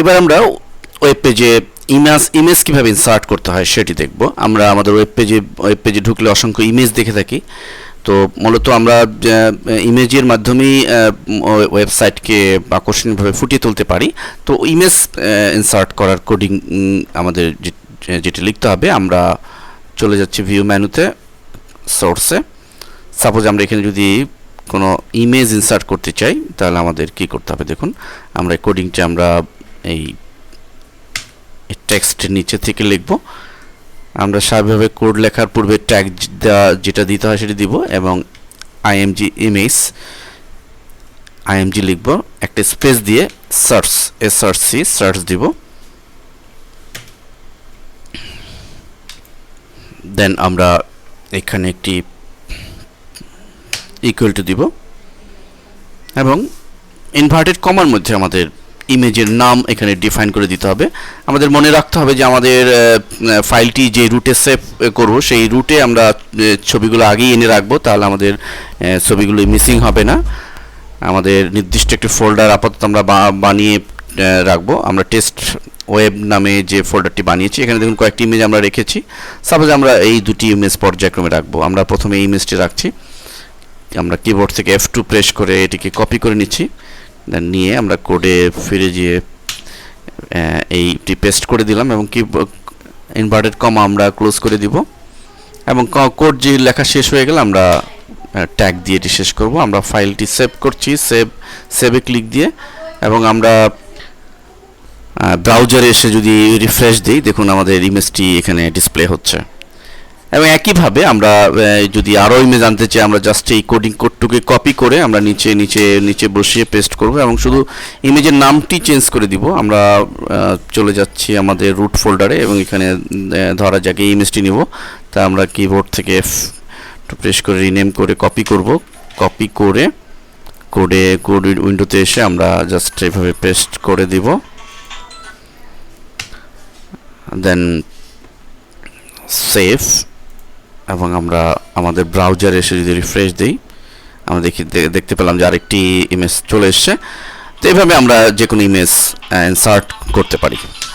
এবার আমরা ওয়েব পেজে ইমেজ ইমেজ কীভাবে ইনসার্ট করতে হয় সেটি দেখব। আমরা আমাদের ওয়েব পেজে ওয়েব পেজে ঢুকলে অসংখ্য ইমেজ দেখে থাকি। তো মূলত আমরা ইমেজের মাধ্যমেই ওয়েবসাইটকে আকর্ষণীয়ভাবে ফুটিয়ে তুলতে পারি। তো ইমেজ ইনসার্ট করার কোডিং আমাদের যেটি লিখতে হবে, আমরা চলে যাচ্ছি ভিউ মেনুতে সোর্সে সাপোজ আমরা এখানে যদি কোনো ইমেজ ইনসার্ট করতে চাই, তাহলে আমাদের কি করতে হবে দেখুন। আমরা কোডিংটা আমরা এই টেক্সটের নিচে থেকে লিখব। আমরা স্বাভাবিকভাবে কোড লেখার পূর্বে ট্যাগ যেটা দিতে হয় সেটা দিব এবং আইএমজি ইমেজ আইএমজি লিখব। একটা স্পেস দিয়ে search S search C search দিব। দেন আমরা এখানে একটি ইকুয়াল টু দিব। এবং ইনভার্টেড কমার মধ্যে আমাদের ইমেজের নাম এখানে ডিফাইন করে দিতে হবে। আমাদের মনে রাখতে হবে যে আমাদের ফাইলটি যে রুটে সেভ করব, সেই রুটে আমরা ছবিগুলো আগেই এনে রাখব, তাহলে আমাদের ছবিগুলো মিসিং হবে না। আমাদের নির্দিষ্ট একটি ফোল্ডার আপাতত আমরা বানিয়ে রাখব। আমরা টেস্ট ওয়েব নামে যে ফোল্ডারটি বানিয়েছি, এখানে দেখুন কয়েকটি ইমেজ আমরা রেখেছি। সাপোজ আমরা এই দুটি ইমেজ পর্যায়ক্রমে রাখব। আমরা প্রথমে ইমেজটি রাখছি। আমরা কিবোর্ড থেকে এফ টু প্রেস করে এটিকে কপি করে নিচ্ছি। দেন নিয়ে আমরা কোডে ফিরে গিয়ে এইটি পেস্ট করে দিলাম এবং কি ইনভার্টেড কমা আমরা ক্লোজ করে দিব এবং কোড যে লেখা শেষ হয়ে গেলে আমরা ট্যাগ দিয়ে এটি শেষ করব। আমরা ফাইলটি সেভ করছি সেভ সেভে ক্লিক দিয়ে এবং আমরা ব্রাউজারে এসে যদি রিফ্রেশ দিই, দেখুন আমাদের ইমেজটি এখানে ডিসপ্লে হচ্ছে। এবং একইভাবে আমরা যদি আরও ইমেজ আনতে চাই, আমরা জাস্ট এই কোডিং কোডটুকে কপি করে আমরা নিচে নিচে নিচে বসিয়ে পেস্ট করব এবং শুধু ইমেজের নামটি চেঞ্জ করে দিব। আমরা চলে যাচ্ছি আমাদের রুট ফোল্ডারে এবং এখানে ধরা যাক এই ইমেজটি নিব। তা আমরা কিবোর্ড থেকে এফ প্রেস করে রিনেম করে কপি করব। কপি করে কোডে কোড উইন্ডোতে এসে আমরা জাস্ট এভাবে পেস্ট করে দিব। দেন সেভ এবং আমরা আমাদের ব্রাউজারে এসে যদি রিফ্রেশ দিই, আমরা দেখি দেখতে পেলাম যে আরেকটি ইমেজ চলে এসছে। তো এইভাবে আমরা যে কোনো ইমেজ ইনসার্ট করতে পারি।